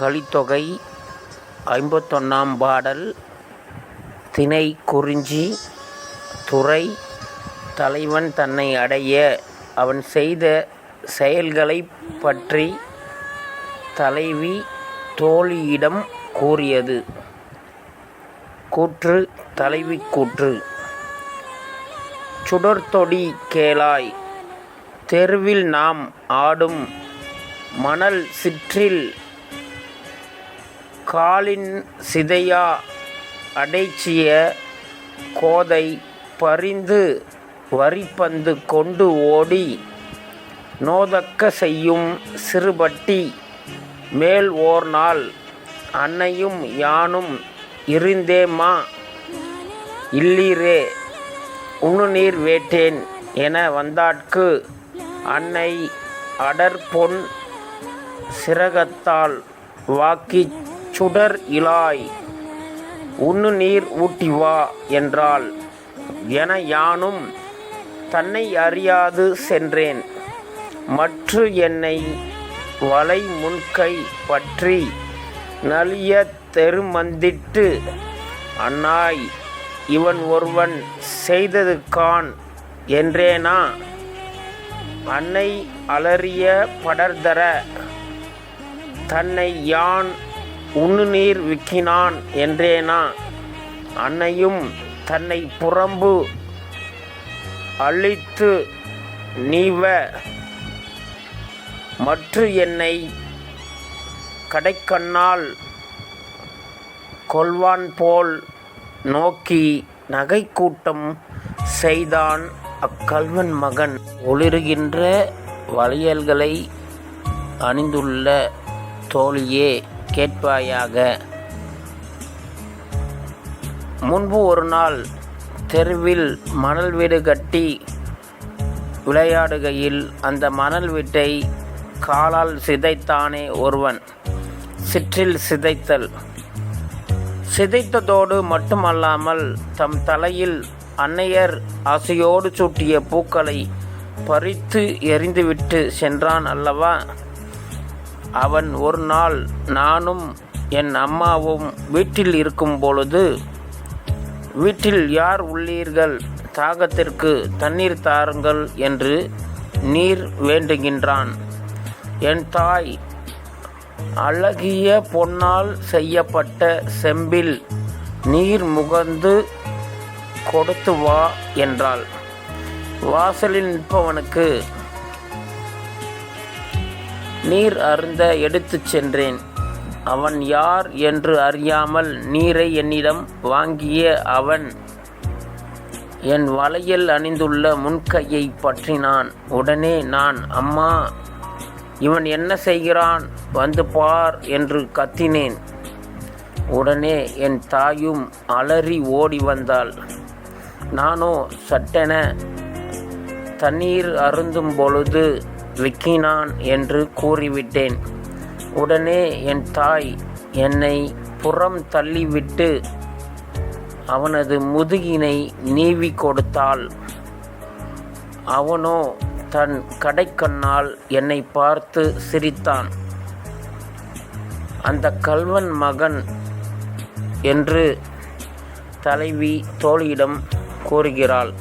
கலித்தொகை ஐம்பத்தொன்னாம் பாடல் திணை குறிஞ்சி துறை தலைவன் தன்னை அடைய அவன் செய்த செயல்களைப் பற்றி தலைவி தோழியிடம் கூறியது. கூற்று தலைவி கூற்று. சுடர்தொடி கேளாய் தெருவில் நாம் ஆடும் மணல் சிற்றில் காலின் சிதையா அடைச்சிய கோதை பரிந்து வரிப்பந்து கொண்டு ஓடி நோதக்க செய்யும் சிறுபட்டி மேல் ஓர் நாள் அன்னையும் யானும் இருந்தேம்மா? இல்லீரே உண்ணுநீர் வேட்டேன் என வந்தாட்கு. அன்னை அடர்பொன் சிரகத்தால் வாக்கிச் சுடர் இலாய் உண்ணு நீர் ஊட்டி வா என்றாள். என யானும் தன்னை அறியாது சென்றேன். மற்று என்னை வலை முன்கை பற்றி நலிய தெருமந்திட்டு அண்ணாய் இவன் ஒருவன் செய்தது கான் என்றேனா? அன்னை அலறிய படர்தர தன்னை யான் உண்ணுநீர் விக்கினான் என்றேனா? அன்னையும் தன்னை புறம்பு அழித்து நீவ மற்று என்னை கடைக்கண்ணால் கொல்வான் போல் நோக்கி நகைக்கூட்டம் செய்தான் அக்கல்வன் மகன். ஒளிருகின்ற வளையல்களை அணிந்துள்ள தோழியே கேட்பாயாக. முன்பு ஒரு நாள் தெருவில் மணல் வீடு கட்டி விளையாடுகையில் அந்த மணல் வீட்டை காலால் சிதைத்தானே ஒருவன். சிற்றில் சிதைத்தல். சிதைத்ததோடு மட்டுமல்லாமல் தம் தலையில் அன்னையர் ஆசையோடு சூட்டிய பூக்களை பறித்து எறிந்துவிட்டு சென்றான் அல்லவா? அவன் ஒரு நாள் நானும் என் அம்மாவும் வீட்டில் இருக்கும் பொழுது வீட்டில் யார் உள்ளீர்கள்? தாகத்திற்கு தண்ணீர் தாருங்கள் என்று நீர் வேண்டுகின்றான். என் தாய் அழகிய பொன்னால் செய்யப்பட்ட செம்பில் நீர் முகந்து கொடுத்து வா என்றாள். வாசலில் நிற்பவனுக்கு நீர் அருந்த எடுத்துச் சென்றேன். அவன் யார் என்று அறியாமல் நீரை என்னிடம் வாங்கிய அவன் என் வலையில் அணிந்துள்ள முன்கையை பற்றினான். உடனே நான் அம்மா இவன் என்ன செய்கிறான்? வந்து பார் என்று கத்தினேன். உடனே என் தாயும் அலறி ஓடி வந்தாள். நானோ சட்டென தண்ணீர் அருந்தும் பொழுது விக்கினான் என்று கூறிவிட்டேன். உடனே என் தாய் என்னை புறம் தள்ளிவிட்டு அவனது முதுகினை நீவி கொடுத்தாள். அவனோ தன் கடைக்கண்ணால் என்னை பார்த்து சிரித்தான். அந்த கல்வன் மகன் என்று தலைவி தோழியிடம் கூறுகிறாள்.